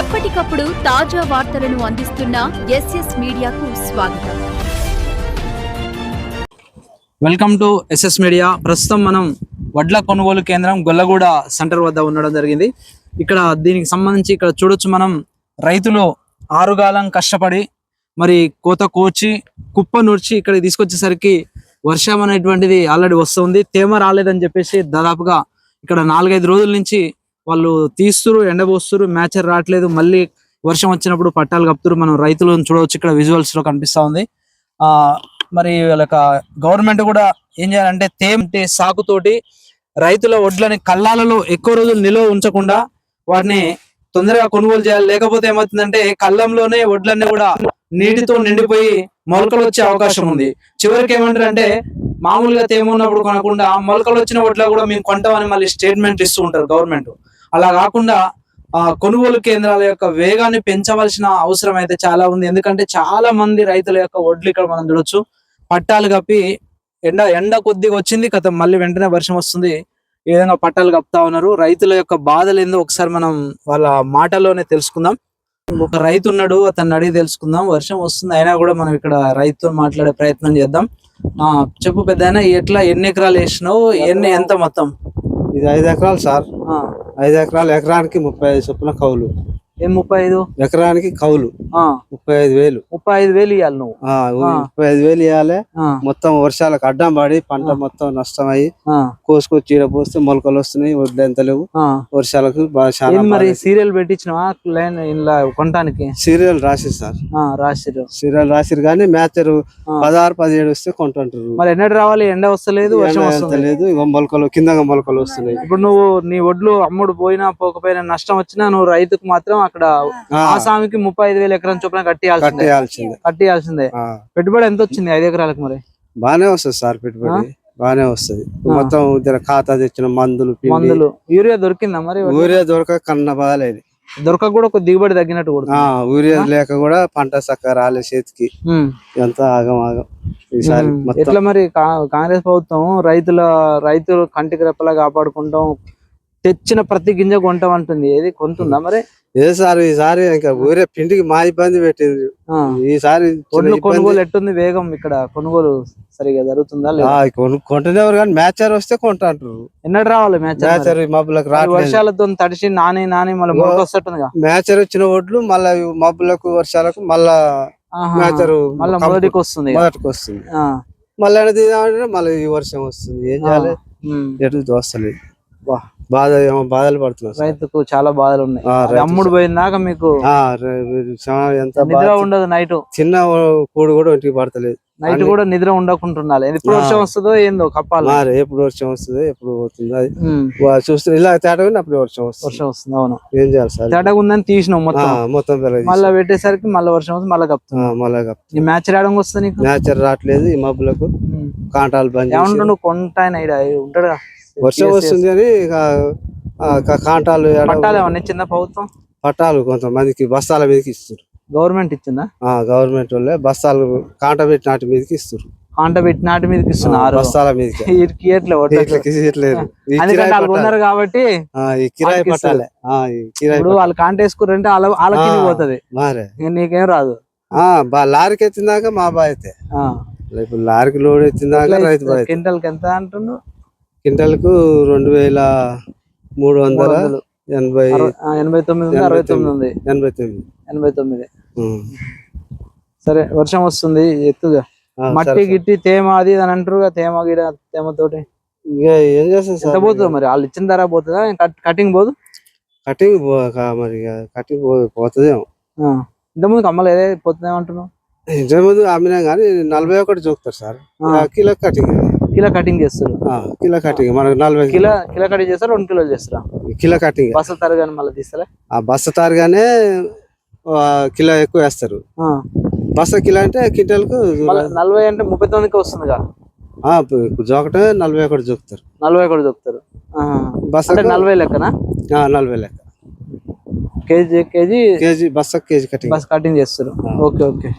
ఎప్పటికప్పుడు తాజా వార్తలను అందిస్తున్న ఎస్ఎస్ మీడియాకు స్వాగతం. Welcome to SS media. ప్రస్తుతం మనం వడ్ల కొనుగోలు కేంద్రం గొల్లగూడ సెంటర్ వద్ద ఉండడం జరిగింది. ఇక్కడ దీనికి సంబంధించి ఇక్కడ చూడొచ్చు మనం రైతులు ఆరుగాలం కష్టపడి మరి కోత కోచి కుప్ప నూర్చి ఇక్కడ తీసుకొచ్చేసరికి వర్షం అనేటువంటిది ఆల్రెడీ వస్తుంది. తేమ రాలేదని చెప్పేసి దాదాపుగా ఇక్కడ నాలుగైదు రోజుల నుంచి వాళ్ళు తీస్తురు ఎండబోస్తురు మ్యాచర్ రావట్లేదు. మళ్ళీ వర్షం వచ్చినప్పుడు పట్టాలు కప్పుతురు. మనం రైతులను చూడవచ్చు ఇక్కడ విజువల్స్లో కనిపిస్తా ఉంది. ఆ మరి వీళ్ళ గవర్నమెంట్ కూడా ఏం చేయాలంటే తేమటి సాకుతోటి రైతుల వడ్లని కళ్ళాలలో ఎక్కువ రోజులు నిల్వ ఉంచకుండా వాటిని తొందరగా కొనుగోలు చేయాలి. లేకపోతే ఏమవుతుందంటే కళ్ళంలోనే వడ్లన్నీ కూడా నీటితో నిండిపోయి మొలకలు వచ్చే అవకాశం ఉంది. చివరికి ఏమంటారు అంటే మామూలుగా తేమ ఉన్నప్పుడు కొనకుండా మొలకలు వచ్చిన వడ్ల కూడా మేము కొంటామని మళ్ళీ స్టేట్మెంట్ ఇస్తూ ఉంటారు గవర్నమెంట్ అలా కాకుండా ఆ కొనుగోలు కేంద్రాల యొక్క వేగాన్ని పెంచవలసిన అవసరం అయితే చాలా ఉంది. ఎందుకంటే చాలా మంది రైతుల యొక్క వడ్లు ఇక్కడ మనం చూడొచ్చు. పట్టాలు కప్పి ఎండ ఎండ కొద్దిగా వచ్చింది కథ మళ్ళీ వెంటనే వర్షం వస్తుంది. ఈ విధంగా పట్టాలు కప్పుతా ఉన్నారు. రైతుల యొక్క బాధలు ఏందో ఒకసారి మనం వాళ్ళ మాటలోనే తెలుసుకుందాం. ఒక రైతు ఉన్నాడు అతన్ని అడిగి తెలుసుకుందాం. వర్షం వస్తుంది అయినా కూడా మనం ఇక్కడ రైతుతో మాట్లాడే ప్రయత్నం చేద్దాం. చెప్పు పెద్ద ఎట్లా ఎన్ని ఎకరాలు వేసినావు? ఎన్ని ఎంత మొత్తం? ఇది ఐదు ఎకరాలు సార్. ఆ, ఐదు ఎకరాలు ఎకరానికి ముప్పై ఐదు చొప్పున కౌలు. ఏం ముప్పై ఐదు ఎకరానికి కౌలు. ఆ, ముప్పై ఐదు వేలు. ముప్పై ఐదు వేలు ఇవ్వాలి నువ్వు. ముప్పై ఐదు వేలు ఇవ్వాలి మొత్తం వర్షాలకు అడ్డం పడి పంట మొత్తం నష్టం అయ్యి ఆ, కోసుకొచ్చి చీడ పోస్తే మొలకలు వస్తున్నాయి వడ్లు ఎంత లేవు. వర్షాలకు బాగా మరి సీరియల్ పెట్టించినవా? లైన్ ఇలా కొనడానికి సీరియల్ రాసిరు సార్. ఆ, రాసిర్రు సీరియల్ రాసిరు కానీ మ్యాచర్ పదహారు పదిహేడు వస్తే కొంటుంటారు. మరి ఎన్నడు రావాలి? ఎండ వస్తలేదు వర్షం ఇగో మొలకలు కిందగా మొలకలు వస్తున్నాయి. ఇప్పుడు నువ్వు నీ ఒడ్లు అమ్ముడు పోయినా పోకపోయినా నష్టం వచ్చినా నువ్వు రైతుకు మాత్రం అక్కడ ఆ, ఆసామికి ముప్పై ఐదు వేల ఎకరం చొప్పున కట్టియాల్సిందే. కట్టేయాల్సిందే. కట్టియాల్సిందే. పెట్టుబడి ఎంత వచ్చింది ఐదు ఎకరాలకు మరి? బానే వస్తుంది సార్ పెట్టుబడి. బానే వస్తుంది. మొత్తం జర ఖాతా తెచ్చిన మందులు మందులు. యూరియా దొరికిందా మరి ఊరియా దొరక కన్న బాగాలేదు దొరక కూడా ఒక దిగుబడి తగ్గినట్టు కూడా ఆ ఊరియా లేక కూడా పంట చక్కగా రాలే చేతికి. ఎంత ఆగం ఆగం. ఈసారి ఎట్లా మరి కాంగ్రెస్ ప్రభుత్వం రైతుల రైతులు కంటికి రెప్పలా కాపాడుకుంటాం. తెచ్చిన ప్రతి గింజ కొంటాం అంటుంది ఏది కొంటుందా మరి? ఏ సార్ ఈసారి ఇంకా ఊరే పిండికి మా ఇబ్బంది పెట్టింది. ఈసారి ఇబ్బంది- కొనుగోలు ఎట్టుంది వేగం ఇక్కడ? కొనుగోలు సరిగా జరుగుతుందా లేదా? కొను- కొంటనేవారు కానీ మ్యాచర్ వస్తే కొంటాంటారు ఎన్నడు రావాలి మ్యాచ్ మ్యాచర్ మబ్బులకు రావట్లేదు. వర్షాలతో తడిసి నాని నాని మళ్ళీ వస్తుంటుందిగా మ్యాచర్ వచ్చిన ఒడ్లు మళ్ళా మబ్బులకు వర్షాలకు మళ్ళా. మ్యాచర్ మళ్ళా మొదటికి వస్తుంది. మొదటికి వస్తుంది. మళ్ళీ మళ్ళీ ఈ వర్షం వస్తుంది. ఏం చేయాలి. ఎటు దోస్తలేదు వా. బాధ ఏమో బాధలు పడుతున్నాం. రైతుకు చాలా బాధలు ఉన్నాయి. అమ్ముడు పోయిందాక మీకు ఎంత నిద్ర ఉండదు నైట్. చిన్న కూడు కూడా ఒంటికి పడతలేదు. నైట్ కూడా నిద్ర ఉండకుంటుండాలి. ఎప్పుడు. వర్షం వస్తుందో ఏందో కప్పాలి. మారే ఎప్పుడు వర్షం వస్తుంది ఎప్పుడు పోతుంది అది. ఇలా ఉంది అప్పుడు వర్షం వస్తుంది. వర్షం వస్తుంది అవును. ఏం చేయాలి సార్? తేటగా ఉందని తీసినావు ఆ, మొత్తం మొత్తం మళ్ళీ పెట్టేసరికి మళ్ళీ వర్షం వస్తుంది మళ్ళీ కప్తుంది మళ్ళా ఈ మ్యాచ్ రావడం వస్తుంది నీకు? మ్యాచర్ రావట్లేదు ఈ మబ్బులకు. కాంటాలు బంద్ ఏమంటుండు కొంట ఆయన ఈడ? ఉంటాడు వర్షం వస్తుంది అని కాంటాలు పట్టాలు ఏమన్నా ఇచ్చిందా ప్రభుత్వం? పట్టాలు కొంతమందికి బస్తాల మీదకి ఇస్తారు గవర్నమెంట్ ఇచ్చిందా? గవర్నమెంట్ వాళ్ళే బస్తాలు కాంట పెట్టి నాటి మీదకి ఇస్తారు కాంట పెట్టి నాటి మీదకి ఇస్తున్నారు బస్తాల మీదకి. ఉన్నారు కాబట్టి కిరాయి వాళ్ళకి పట్టాలే. ఇప్పుడు వాళ్ళు కాంట వేసుకురంటే వాళ్ళ వాళ్ళ కింద ఆ. పోతది. మారే. నీకేం రాదు. లారీకి ఎత్తిందాక మా బాధ్యతే ఆ. ఇప్పుడు లారీకి లోడ్ ఎత్తిందాక రైతు కి ఎంత అంటుండు క్వింటల్కు రెండు వేల మూడు వందల. ఎనభై ఎనభై తొమ్మిది అరవై తొమ్మిది ఉంది. ఎనభై తొమ్మిది. ఎనభై తొమ్మిది. సరే వర్షం వస్తుంది ఎత్తుగా. మట్టి గిట్టి తేమ అది అని అంటారు తేమ గిడ తేమతోటి. ఇక ఏం చేస్తాం ఎంత సార్ పోతుంది మరి? వాళ్ళు ఇచ్చిన ధర పోతుందా? కటింగ్ పోదు? కటింగ్ మరి కటింగ్ పోతుందేమో. ఇంతకుముందు కమ్మలేదే పోతుంది ఏమంటున్నావు ఇంతకుముందు అమ్మినా కానీ నలభై ఒకటి చూపుతారు sir. Kilo cutting. Kilo cutting చేస్తారు. కిలో కటింగ్ మనకు నలభై కిలో కిలో కటింగ్ చేస్తారు రెండు కిలోలు చేస్తారా. Kilo cutting. బస్సు తరగాని మళ్ళీ తీస్తారా? ఆ బస్త తారుగానే కిలో ఎక్కువ వేస్తారు. ఆ. బస్త కిలో అంటే క్వింటల్కు మళ్ళీ నలభై అంటే ముప్పై తొమ్మిదికి వస్తుందిగా? ఇప్పుడు జోకటమే నలభై ఒకటి చూపుతారు నలభై చెప్తారు ఆహా. బస్స అంటే నలభై లెక్కనా? నలభై లెక్క. కేజీ కేజీ కేజీ బస్స కేజీ కటింగ్. బస్ కటింగ్ చేస్తారు. Okay okay.